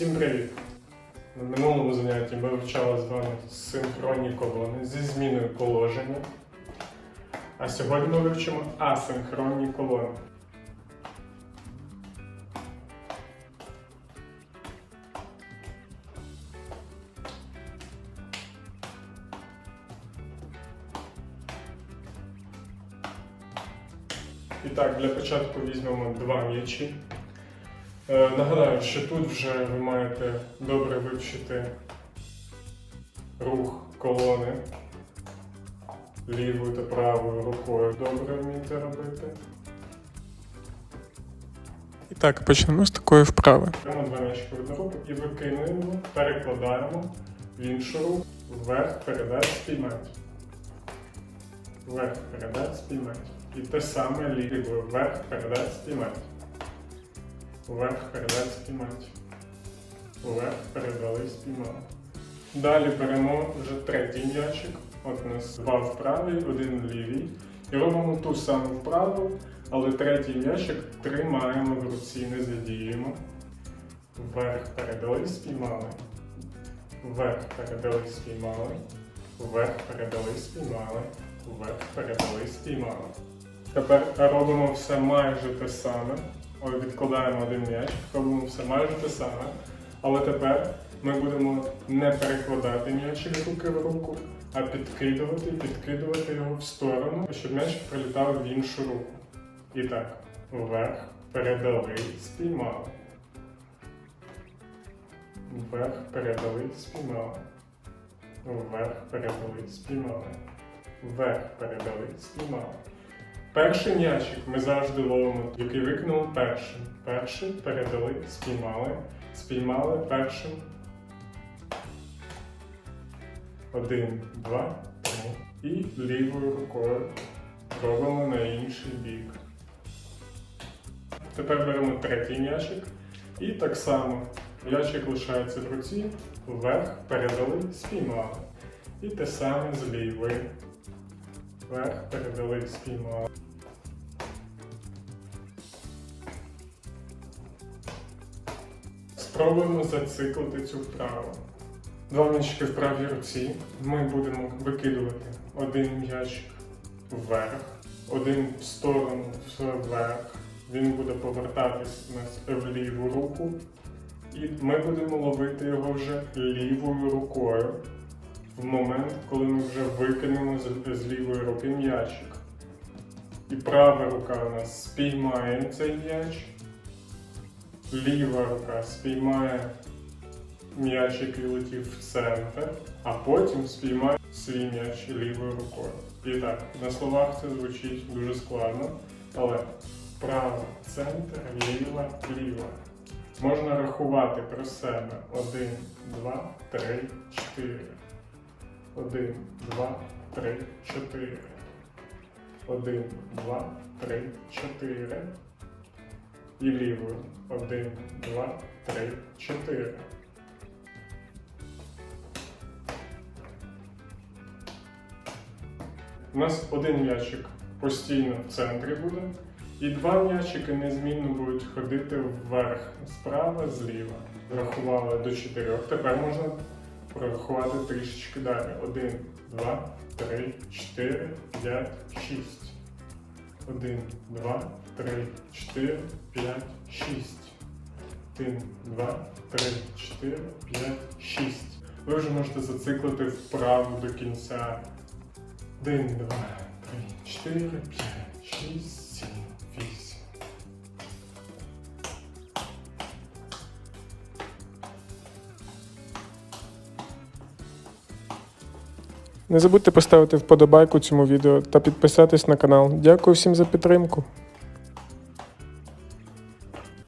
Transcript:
Всім привіт! На минулому занятті ми вивчали з вами синхронні колони зі зміною положення. А сьогодні ми вивчимо асинхронні колони. І так, для початку візьмемо два м'ячі. Е, Нагадаю, що тут вже ви маєте добре вивчити рух колони лівою та правою рукою добре вмієте робити. І так, почнемо з такої вправи. Беремо два м'ячки в одну руку і викинуємо, перекладаємо в іншу руку, вверх, передать, спіймати. Вверх, передать, спіймати. І те саме лівою, вверх, передать, спіймати. Вверх передать спіймати. Вверх передали спіймали. Далі беремо вже третій м'ячик. От у нас два вправі, один в лівій. І робимо ту саму вправу, але третій м'ячик тримаємо в руці, не задіємо. Вверх передали спіймали. Вверх передали спіймали. Вверх передали спіймали. Вверх передали спіймали. Тепер робимо все майже те саме. Відкладаємо один м'яч, робимо все майже те саме. Але тепер ми будемо не перекладати м'ячик з руки в руку, а підкидувати, підкидувати його в сторону, щоб м'яч прилітав в іншу руку. І так, вверх, передали, спіймали. Вверх, передали, спіймали. Вверх, передали, спіймали. Вверх, передали, спіймали. Перший м'ячик ми завжди ловимо, який викинули першим. Перший передали, спіймали, спіймали першим. Один, два, три. І лівою рукою робимо на інший бік. Тепер беремо третій м'ячик. І так само м'ячик лишається в руці, вверх передали, спіймали. І те саме з лівої. Вверх передали, спіймали. Спробуємо зациклити цю вправу. М'ячики в правій руці. Ми будемо викидувати один м'ячик вверх, один в сторону вверх. Він буде повертатись нас в ліву руку. І ми будемо ловити його вже лівою рукою в момент, коли ми вже викинемо з, з лівої руки м'ячик. І права рука у нас спіймає цей м'яч. Ліва рука спіймає м'яч, який летів в центр, а потім спіймає свій м'яч лівою рукою. І так, на словах це звучить дуже складно, але право, центр, ліва, ліва. Можна рахувати про себе. Один, два, три, чотири. Один, два, три, чотири. Один, два, три, чотири. І лівою. Один, два, три, чотири. У нас один м'ячик постійно в центрі буде, і два м'ячики незмінно будуть ходити вверх, справа, зліва. Рахували до чотирьох. Тепер можна прорахувати трішечки далі. 1, 2, 3, 4, 5, 6. 1, 2, 3, 4, 5, 6. 1, 2, 3, 4, 5, 6. Ви вже можете зациклити вправу до кінця. 1, 2, 3, 4, 5, 6. Не забудьте поставити вподобайку цьому відео та підписатись на канал. Дякую всім за підтримку.